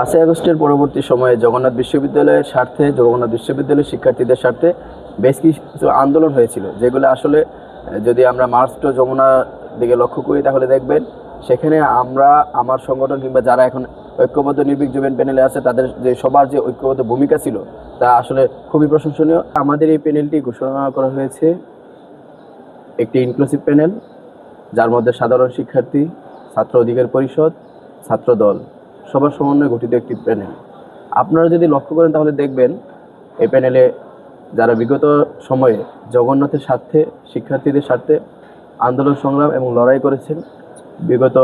পাঁচই আগস্টের পরবর্তী সময়ে জগন্নাথ বিশ্ববিদ্যালয়ের স্বার্থে, জগন্নাথ বিশ্ববিদ্যালয়ের শিক্ষার্থীদের স্বার্থে বেশ কিছু আন্দোলন হয়েছিল, যেগুলো আসলে যদি আমরা মার্চ টু যমুনার দিকে লক্ষ্য করি তাহলে দেখবেন, সেখানে আমরা, আমার সংগঠন কিংবা যারা এখন ঐক্যবদ্ধ নির্ভীক জুবেন প্যানেলে আছে, তাদের যে সবার যে ঐক্যবদ্ধ ভূমিকা ছিল, তা আসলে খুবই প্রশংসনীয়। আমাদের এই প্যানেলটি ঘোষণা করা হয়েছে একটি ইনক্লুসিভ প্যানেল, যার মধ্যে সাধারণ শিক্ষার্থী, ছাত্র অধিকার পরিষদ, ছাত্র দল। সবার সমন্বয়ে গঠিত একটি প্যানেল আপনারা যদি লক্ষ্য করেন তাহলে দেখবেন, এই প্যানেলে যারা বিগত সময়ে জগন্নাথের স্বার্থে, শিক্ষার্থীদের স্বার্থে আন্দোলন সংগ্রাম এবং লড়াই করেছেন, বিগত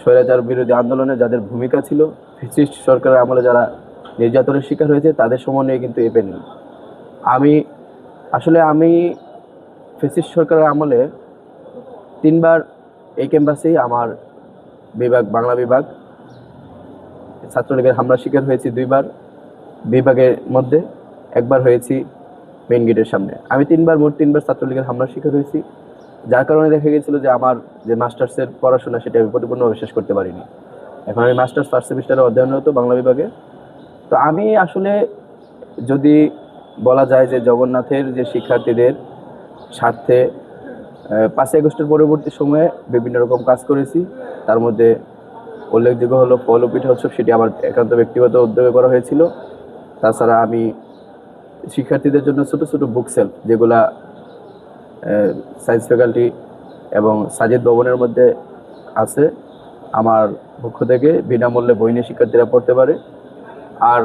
স্বৈরাচার বিরোধী আন্দোলনে যাদের ভূমিকা ছিল, ফিসিস্ট সরকারের আমলে যারা নির্যাতনের শিকার হয়েছে, তাদের সমন্বয়ে কিন্তু এই প্যানেল আমি, আসলে আমি ফেসিস্ট সরকারের আমলে তিনবার এই ক্যাম্পাসেই আমার বিভাগ, বাংলা বিভাগ ছাত্রলীগের হামলার শিকার হয়েছি দুইবার, বিভাগের মধ্যে একবার হয়েছি মেন গেটের সামনে। আমি তিনবার, মোট তিনবার ছাত্রলীগের হামলার শিকার হয়েছি, যার কারণে দেখা গেছিল যে আমার যে মাস্টার্সের পড়াশোনা সেটা আমি পরিপূর্ণভাবে শেষ করতে পারিনি। এখন আমি মাস্টার্স ফার্স্ট সেমিস্টারে অধ্যয়নরত বাংলা বিভাগে। তো আমি আসলে যদি বলা যায় যে জগন্নাথের যে শিক্ষার্থীদের স্বার্থে পাঁচই আগস্টের পরবর্তী সময়ে বিভিন্ন রকম কাজ করেছি, তার মধ্যে উল্লেখযোগ্য হলো পৌল পিঠা উৎসব, সেটি আমার একান্ত ব্যক্তিগত উদ্যোগে করা হয়েছিল। তাছাড়া আমি শিক্ষার্থীদের জন্য ছোট ছোট বুক সেল যেগুলা সায়েন্স ফ্যাকাল্টি এবং সাজিদ ভবনের মধ্যে আছে, আমার পক্ষ থেকে বিনামূল্যে বই নিয়ে শিক্ষার্থীরা পড়তে পারে। আর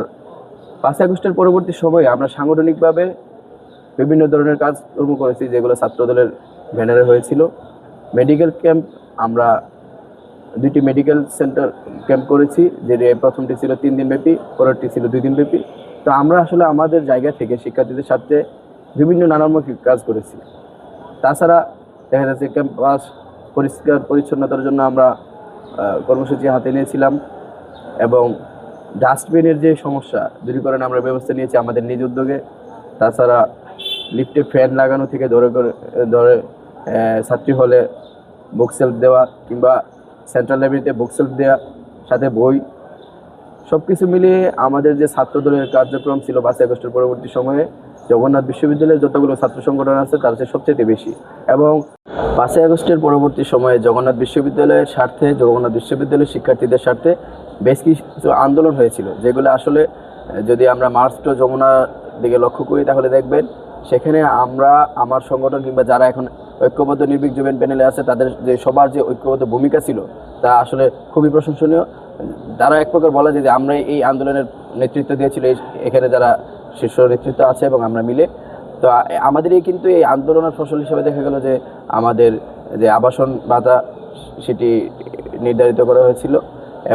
পাঁচ আগস্টের পরবর্তী সময়ে আমরা সাংগঠনিকভাবে বিভিন্ন ধরনের কাজকর্ম করেছি, যেগুলো ছাত্রদলের ব্যানারে হয়েছিল। মেডিকেল ক্যাম্প আমরা দুইটি মেডিকেল সেন্টার ক্যাম্প করেছি, যে প্রথমটি ছিল তিন দিন ব্যাপী, পরেরটি ছিল দুই দিন ব্যাপী। তো আমরা আসলে আমাদের জায়গা থেকে শিক্ষার্থীদের সাথে বিভিন্ন নানামুখী কাজ করেছি। তাছাড়া দেখা যাচ্ছে ক্যাম্পাস পরিষ্কার পরিচ্ছন্নতার জন্য আমরা কর্মসূচি হাতে নিয়েছিলাম এবং ডাস্টবিনের যে সমস্যা দূরীকরণে আমরা ব্যবস্থা নিয়েছি আমাদের নিজ উদ্যোগে। তাছাড়া লিফটে ফ্যান লাগানো থেকে ধরে ধরে ছাত্রী হলে বুক সেলফ দেওয়া কিংবা সেন্ট্রাল লাইব্রেরিতে বুক সেলফ দেওয়া সাথে বই সব কিছু মিলিয়ে আমাদের যে ছাত্রদলের কার্যক্রম ছিল পাঁচই আগস্টের পরবর্তী সময়ে, জগন্নাথ বিশ্ববিদ্যালয়ের যতগুলো ছাত্র সংগঠন আছে তার চেয়ে সবচেয়ে বেশি। এবং পাঁচই আগস্টের পরবর্তী সময়ে জগন্নাথ বিশ্ববিদ্যালয়ের স্বার্থে, জগন্নাথ বিশ্ববিদ্যালয়ের শিক্ষার্থীদের স্বার্থে বেশ কিছু আন্দোলন হয়েছিল, যেগুলো আসলে, যদি আমরা মার্চ টু যমুনার দিকে লক্ষ্য করি তাহলে দেখবেন, সেখানে আমরা, আমার সংগঠন কিংবা যারা এখন ঐক্যবদ্ধ নির্ভীক জুবেন প্যানেলে আছে, তাদের যে সবার যে ঐক্যবদ্ধ ভূমিকা ছিল, তা আসলে খুবই প্রশংসনীয়। তারা এক প্রকার বলা যায় যে আমরা এই আন্দোলনের নেতৃত্ব দিয়েছিল এখানে যারা শীর্ষ নেতৃত্ব আছে এবং আমরা মিলে। তো আমাদের এই কিন্তু এই আন্দোলনের ফসল হিসেবে দেখা গেল যে, আমাদের যে আবাসন ভাতা সেটি নির্ধারিত করা হয়েছিল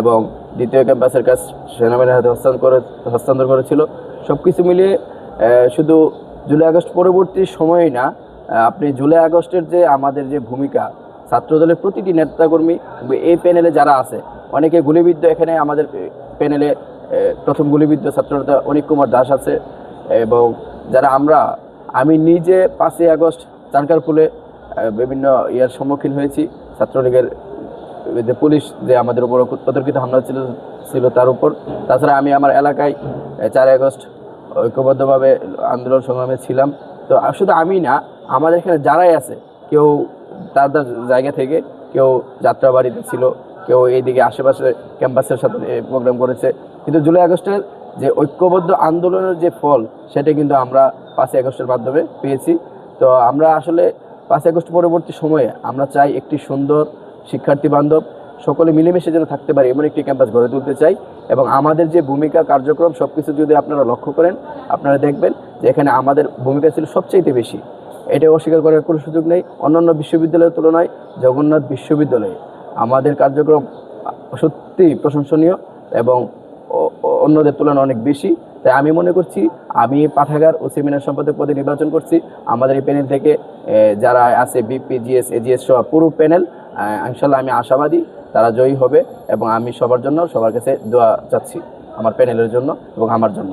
এবং দ্বিতীয় ক্যাম্পাসের কাজ সেনাবাহিনীর হাতে হস্তান্তর হস্তান্তর করেছিল। সব কিছু মিলিয়ে শুধু জুলাই আগস্ট পরবর্তী সময়ই না আপনি জুলাই আগস্টের যে আমাদের যে ভূমিকা, ছাত্রদলের প্রতিটি নেতাকর্মী এই প্যানেলে যারা আছে, অনেকে গুলিবিদ্ধ এখানে আমাদের প্যানেলে প্রথম গুলিবিদ্ধ ছাত্রনেতা অনিক কুমার দাস আছে এবং যারা আমরা, আমি নিজে পাঁচই আগস্ট চানকারপুলে বিভিন্ন ইয়ার সম্মুখীন হয়েছি। ছাত্রলীগের, যে পুলিশ যে আমাদের উপর অতর্কিত হামলা ছিল ছিল তার উপর। তাছাড়া আমি আমার এলাকায় চার আগস্ট ঐক্যবদ্ধভাবে আন্দোলন সংগ্রামে ছিলাম। তো শুধু আমি না আমাদের এখানে যারাই আছে, কেউ তার তার জায়গা থেকে, কেউ যাত্রাবাড়িতে ছিল, কেউ এইদিকে আশেপাশে ক্যাম্পাসের সাথে প্রোগ্রাম করেছে। কিন্তু জুলাই আগস্টের যে ঐক্যবদ্ধ আন্দোলনের যে ফল, সেটা কিন্তু আমরা পাঁচই আগস্টের মাধ্যমে পেয়েছি। তো আমরা আসলে পাঁচই আগস্ট পরবর্তী সময়ে আমরা চাই একটি সুন্দর শিক্ষার্থী বান্ধব, সকলে মিলেমিশে যেন থাকতে পারে, এমন একটি ক্যাম্পাস গড়ে তুলতে চাই। এবং আমাদের যে ভূমিকা, কার্যক্রম সব কিছু যদি আপনারা লক্ষ্য করেন, আপনারা দেখবেন যে এখানে আমাদের ভূমিকা ছিল সবচেয়ে বেশি। এটা অস্বীকার করার কোনো সুযোগ নেই। অন্যান্য বিশ্ববিদ্যালয়ের তুলনায় জগন্নাথ বিশ্ববিদ্যালয়ে আমাদের কার্যক্রম সত্যি প্রশংসনীয় এবং অন্যদের তুলনায় অনেক বেশি। তাই আমি মনে করছি, আমি পাঠাগার ও সেমিনার সম্পাদক পদে নির্বাচন করছি। আমাদের এই প্যানেল থেকে যারা আছে বিপি, জিএস, এজিএস সহ পুরো প্যানেল ইনশাল্লাহ আমি আশাবাদী তারা জয়ী হবে এবং আমি সবার জন্য সবার কাছে দোয়া চাচ্ছি আমার প্যানেলের জন্য এবং আমার জন্য।